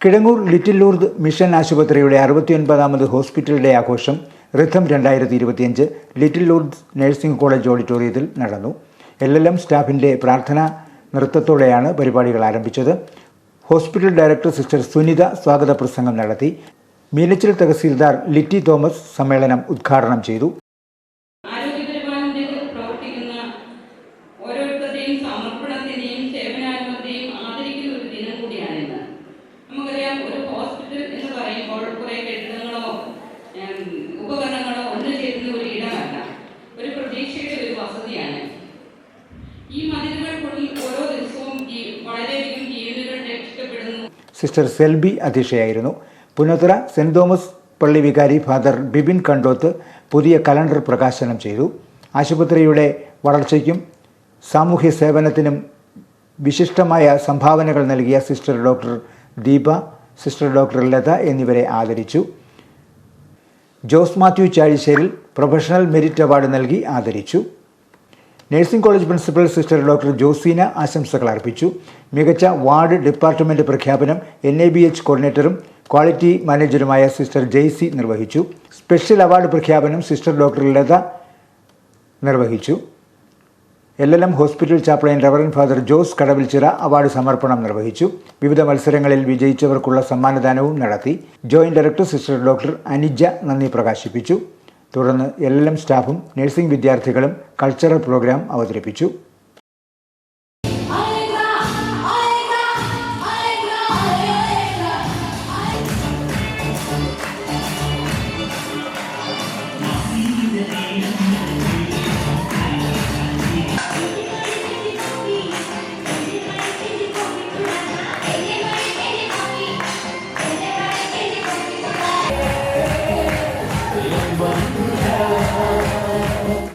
Kizhangur little Lourdes mission ആശുപത്രിയുടെ അറുപത്തിയൊൻപതാമത് hospital day ആഘോഷം റിഥം രണ്ടായിരത്തി ഇരുപത്തിയഞ്ച് ലിറ്റിൽ ലൂർദ് നഴ്സിംഗ് കോളേജ് ഓഡിറ്റോറിയത്തിൽ നടന്നു. എൽ എൽ എം സ്റ്റാഫിന്റെ പ്രാർത്ഥന നൃത്തത്തോടെയാണ് പരിപാടികൾ ആരംഭിച്ചത്. ഹോസ്പിറ്റൽ ഡയറക്ടർ സിസ്റ്റർ സുനിത സ്വാഗത പ്രസംഗം നടത്തി. മീനച്ചിൽ തഹസീൽദാർ ലിറ്റി തോമസ് സമ്മേളനം ഉദ്ഘാടനം ചെയ്തു. ഈ ഓരോ സിസ്റ്റർ സെൽബി അധ്യക്ഷയായിരുന്നു പുനത്ര സെന്റ് തോമസ് പള്ളി വികാരി ഫാദർ ബിബിൻ കണ്ടോത്ത് പുതിയ കലണ്ടർ പ്രകാശനം ചെയ്തു. ആശുപത്രിയുടെ വളർച്ചയ്ക്കും സാമൂഹ്യ സേവനത്തിനും വിശിഷ്ടമായ സംഭാവനകൾ നൽകിയ sister doctor Deepa sister doctor Latha എന്നിവരെ ആദരിച്ചു. Jose Mathew Chazhisseril professional merit award നൽകി ആദരിച്ചു. Nursing college principal sister doctor Joseena ആശംസകൾ അർപ്പിച്ചു. മികച്ച വാർഡ് ഡിപ്പാർട്ട്മെന്റ് പ്രഖ്യാപനം എൻ എ ബി എച്ച് കോർഡിനേറ്ററും ക്വാളിറ്റി മാനേജറുമായ സിസ്റ്റർ ജെയ്സി നിർവഹിച്ചു. സ്പെഷ്യൽ അവാർഡ് പ്രഖ്യാപനം സിസ്റ്റർ ഡോക്ടർ ലത നിർവഹിച്ചു. L L M hospital chaplain reverend father Jose Kadavilchira award സമർപ്പണം നിർവഹിച്ചു. വിവിധ മത്സരങ്ങളിൽ വിജയിച്ചവർക്കുള്ള സമ്മാനദാനവും നടത്തി. Joint director sister doctor Anija നന്ദി പ്രകാശിപ്പിച്ചു. തുടർന്ന് എൽ എൽ എം സ്റ്റാഫും നഴ്സിംഗ് വിദ്യാർത്ഥികളും കൾച്ചറൽ പ്രോഗ്രാം അവതരിപ്പിച്ചു.